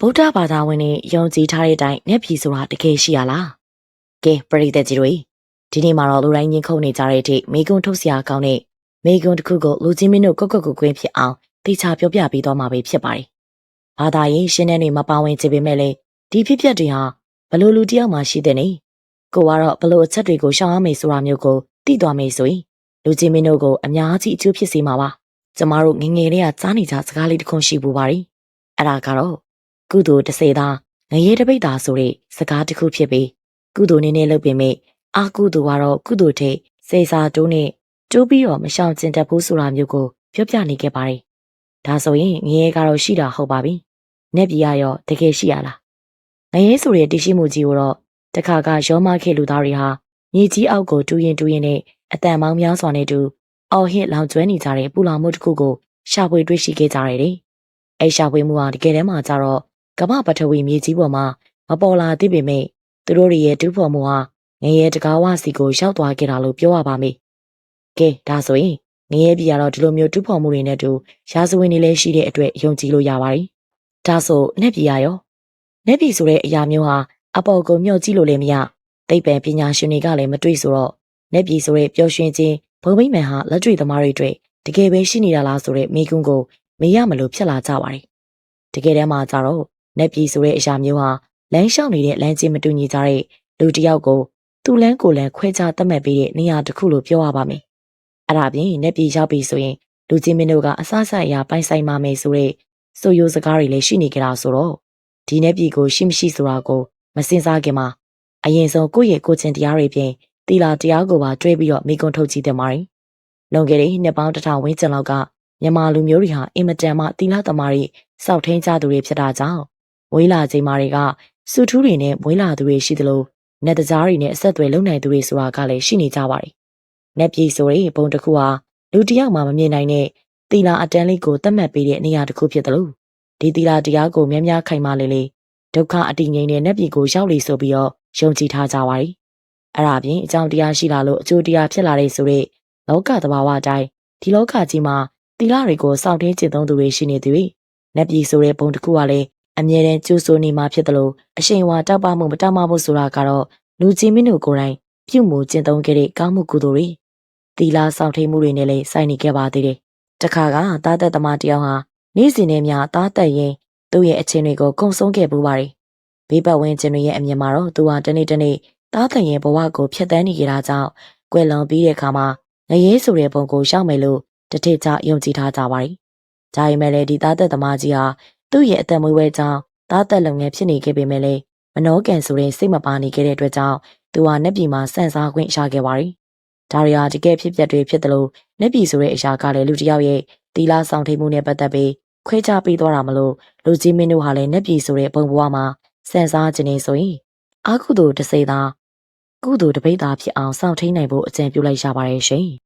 ဗုဒ္ဓဘာသာဝင်တွေယုံကြည်ထားတဲ့အတိုင်းနက်ပြည်ဆိုတာတကယ်ရှိရလားကဲပရိသတ်ကြီးတို့ဒီနေ့မှာတော့လူတိုင်းညှင်းခုန်နေကြတဲ့အထိမိကွန်းထုတ်စရာကောင်းတဲ့မိကွန်းတစ်ခုကိုလူချင်းမင်းတို့ကွက်ကွက်ကွက်ကွင်းဖြစ်အောင်တေချာပြောပြပေးသွားမှာပဲဖြစ်ပါတယ်ဘာသာရေးရှင်းတဲ့တွေမပါဝင်ကြပေမဲ့လည်းဒီဖြစ်ပျက်တွေဟာဘလို့လူတယောက်မှရှိတဲ့နေကိုကတော့ဘလို့အချက်တွေကိုရှောင်ရမယ်ဆိုတာမျိုးကိုသိသွားမယ်ဆိုရင်လူချင်းမင်းတို့ကိုအများကြီးအကျိုးဖြစ်စေမှာပါကျမတို့ငငယ်လေးကကြားနေကြစကားလေးတစ်ခုရှိပူပါတယ်အဲ့ဒါကတော့ ကုသိုလ်တစ်စေသာငရေတပိတ်တာဆိုတဲ့စကားတစ်ခုဖြစ်ပြီးကုသိုလ်နည်းနည်းလုပ်ပေမဲ့အာကုသိုလ်ကတော့ကုသိုလ်ထိတ်စေစာတိုးနဲ့တိုးပြီးတော့မရှောင်ကျင်တတ်ဘူးဆိုတာမျိုးကိုပြောပြနေခဲ့ပါတယ်။ဒါဆိုရင်ငရေကတော့ရှိတာဟုတ်ပါပြီ။နက်ပြည်ရရောတကယ်ရှိရလား။ငရေဆိုတဲ့တရှိမှုကြီးကိုတော့တခါကရောမခေလူသားတွေဟာမြေကြီးအောက်ကိုတူရင်တူရင်နဲ့အတန်မောင်းများစွာနဲ့တူအော်ဟစ်လောင်ကျွမ်းနေကြတဲ့ပူလောင်မှုတစ်ခုကိုရှာဖွေတွေ့ရှိခဲ့ကြရတယ်။အဲရှာဖွေမှုဟာတကယ်တမ်းမှာကျတော့ ကမ္ဘာပထဝီမြေကြီးပေါ်မှာမပေါ်လာသေးပေမဲ့သူတို့တွေရဲ့တူးဖော်မှုဟာငရဲတကားဝစီကိုရောက်သွားခဲ့တာလို့ပြောရပါမယ်။ကဲဒါဆိုရင်ငရဲပြည်ကတော့ဒီလိုမျိုးတူးဖော်မှုတွေနဲ့တူရာဇဝင်တွေလည်းရှိတဲ့အတွက်ယုံကြည်လို့ရပါတယ်။ဒါဆိုနက်ပြည်ရရောနက်ပြည်ဆိုတဲ့အရာမျိုးဟာအပေါ်ကိုမျှော့ကြည့်လို့လည်းမရသိပ္ပံပညာရှင်တွေကလည်းမတွေ့ဆိုတော့နက်ပြည်ဆိုတဲ့ပျော်ရွှင်ခြင်းဘုံမိမ့်မှန်ဟာလက်တွေ့သမားတွေအတွက်တကယ်ပဲရှိနေတာလားဆိုတဲ့မိကွန်းကိုမေးရမလို့ဖြစ်လာကြပါတယ်။တကယ်တမ်းမှာကျတော့ နက်ပြည်ဆိုတဲ့အရာမျိုးဟာလမ်းလျှောက်နေတဲ့လမ်းချင်းမတူညီကြတဲ့လူတစ်ယောက်ကိုသူ့လမ်းကိုလမ်းခွဲခြားသတ်မှတ်ပေးတဲ့နေရာတစ်ခုလို့ပြောရပါမယ်။အဲ့ဒါပြင်နက်ပြည်ရောက်ပြီဆိုရင်လူချင်းမင်းတို့ကအဆအဆအရာပိုင်ဆိုင်ပါမယ်ဆိုတဲ့ဆိုရိုစကားတွေလည်းရှိနေကြတာဆိုတော့ဒီနက်ပြည်ကိုရှိမရှိဆိုတာကိုမစင်စားခင်မှာအရင်ဆုံးကိုယ့်ရဲ့ကိုယ်ချင်းတရားတွေပြင်တီလာတရားကိုပါတွဲပြီးတော့မိကွန်းထုတ်ကြည့်တယ်မာရီ။လွန်ခဲ့တဲ့နှစ်ပေါင်းတစ်ထောင်ဝန်းကျင်လောက်ကမြန်မာလူမျိုးတွေဟာအင်မတန်မှတီလာသမားတွေစောက်ထင်းကြသူတွေဖြစ်တာကြောင့် မွေးလာချိန်မာတွေကစုထူးတွေနဲ့မွေးလာသူတွေရှိသလိုနက်တကြားတွေနဲ့အဆက်အသွယ်လုပ်နိုင်သူတွေဆိုတာကလည်းရှိနေကြပါတယ်။နက်ပြည်ဆိုတဲ့ဘုံတစ်ခုဟာလူတစ်ယောက်မှမမြင်နိုင်တဲ့သီလာအတန်းလေးကိုသတ်မှတ်ပေးတဲ့နေရာတစ်ခုဖြစ်တယ်လို့ဒီသီလာတရားကိုများများခိုင်မာလေလေဒုက္ခအတိငိမ့်တဲ့နက်ပြည်ကိုရောက်လေဆိုပြီးတော့ယုံကြည်ထားကြပါတယ်။အဲ့ဒါပြင်အကြောင်းတရားရှိလာလို့အကျိုးတရားဖြစ်လာတဲ့ဆိုတဲ့လောကသဘာဝအတိုင်းဒီလောကကြီးမှာသီလတွေကိုစောင့်တင်းကျင့်သုံးသူတွေရှိနေသူတွေနက်ပြည်ဆိုတဲ့ဘုံတစ်ခုကလည်း အမြဲတမ်းကျိုးဆိုနေမှာဖြစ်တယ်လို့အရှိန်ဝါတောက်ပမှုမတောက်မဖို့ဆိုတာကတော့လူချင်းမင်းတို့ကိုယ်တိုင်ပြုမှုကျင့်သုံးခဲ့တဲ့ကောင်းမှုကုသိုလ်တွေသီလဆောင်ထိန်မှုတွေနဲ့လည်းစိုက်နေခဲ့ပါသေးတယ်။တခါကသားသက်သမားတယောက်ဟာနေ့စဉ်နဲ့များသားသက်ရင်သူ့ရဲ့အချင်းတွေကိုကုံဆုံးခဲ့ပူပါတယ်။ဘေးပတ်ဝန်းကျင်တွေရဲ့အမြင်မှာတော့သူဟာတနေ့တနေ့သားသက်ရင်ဘဝကိုဖျက်ဆီးနေကြတာကြောင့်ကွယ်လွန်ပြီးတဲ့အခါမှာငရဲဆိုတဲ့ပုံကိုရောက်မယ်လို့တတိကျယုံကြည်ထားကြပါတယ်။ဒါပေမဲ့လည်းဒီသားသက်သမားကြီးဟာ သူ့ရဲ့အသက်မွေးဝဲကြောင်းသားသက်လုပ်ငန်းဖြစ်နေခဲ့ပေမဲ့လည်းမနှောကန်ဆိုတဲ့စိတ်မပါနေခဲ့တဲ့အတွက်ကြောင့်သူဟာနှက်ပြည်မှာစန့်စားခွင့်ရခဲ့ပါတယ်။ဒါရီဟာတကယ်ဖြစ်ပျက်တွေဖြစ်တယ်လို့နှက်ပြည်ဆိုတဲ့အရာကလည်းလူတစ်ယောက်ရဲ့တီလာဆောင်ထိန်မှုနဲ့ပတ်သက်ပြီးခွဲခြားပေးသွားတာမလို့လူကြီးမင်းတို့ဟာလည်းနှက်ပြည်ဆိုတဲ့ဘုံဘဝမှာစန့်စားခြင်းနေဆိုရင်အာကုသိုလ်တစ်စေသာကုသိုလ်တစ်ပိတ်သာဖြစ်အောင်စောင့်ထိန်နိုင်ဖို့အကြံပြုလိုက်ရပါတယ်ရှင်။